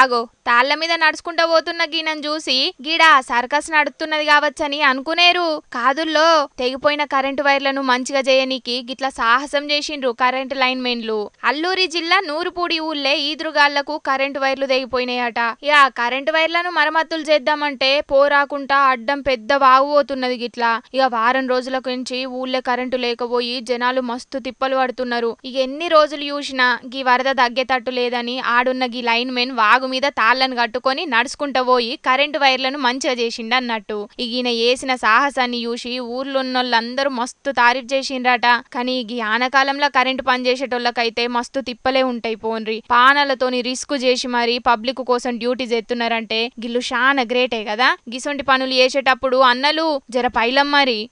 ఆగో తాళ్ళ మీద నడుచుకుంటా పోతున్న గీనని చూసి గీడ సర్కస్ నడుస్తున్నది కావచ్చని అనుకునేరు. కాదుల్లో తెగిపోయిన కరెంటు వైర్లను మంచిగా చేయనీకి గిట్ల సాహసం చేసిండ్రు కరెంటు లైన్ మెన్లు అల్లూరి జిల్లా నూరుపూడి ఊళ్ళే ఈదురుగాళ్ళకు కరెంటు వైర్లు తెగిపోయినాయట. ఇక కరెంటు వైర్లను మరమ్మతులు చేద్దామంటే పోరాకుంటా అడ్డం పెద్ద వాగుపోతున్నది గిట్లా. ఇక వారం రోజుల నుంచి ఊళ్ళో కరెంటు లేకపోయి జనాలు మస్తు తిప్పలు పడుతున్నారు. ఇక ఎన్ని రోజులు చూసినా గీ వరద తగ్గేటట్టు లేదని ఆడున్న గీ లైన్ మెన్ వాగు మీద తాళ్ళను కట్టుకొని నడుచుకుంటా పోయి కరెంటు వైర్లను మంచిగా చేసిండు అన్నట్టు. ఇక ఈయన చేసిన సాహసాన్ని చూసి ఊర్లో ఉన్నోళ్ళందరూ మస్తు తారీఫ్ చేసిండ్రట. కానీ ఈ ఆనకాలంలో కరెంటు పనిచేసేటోళ్ళకైతే మస్తు తిప్పలే ఉంటాయి పోన్రి. పానాలతోని రిస్క్ చేసి మరి పబ్లిక్ కోసం డ్యూటీ చేస్తున్నారంటే గిల్లు చాలా గ్రేటే కదా. గిసొంటి పనులు చేసేటప్పుడు అన్నలు జర పైలం మరి.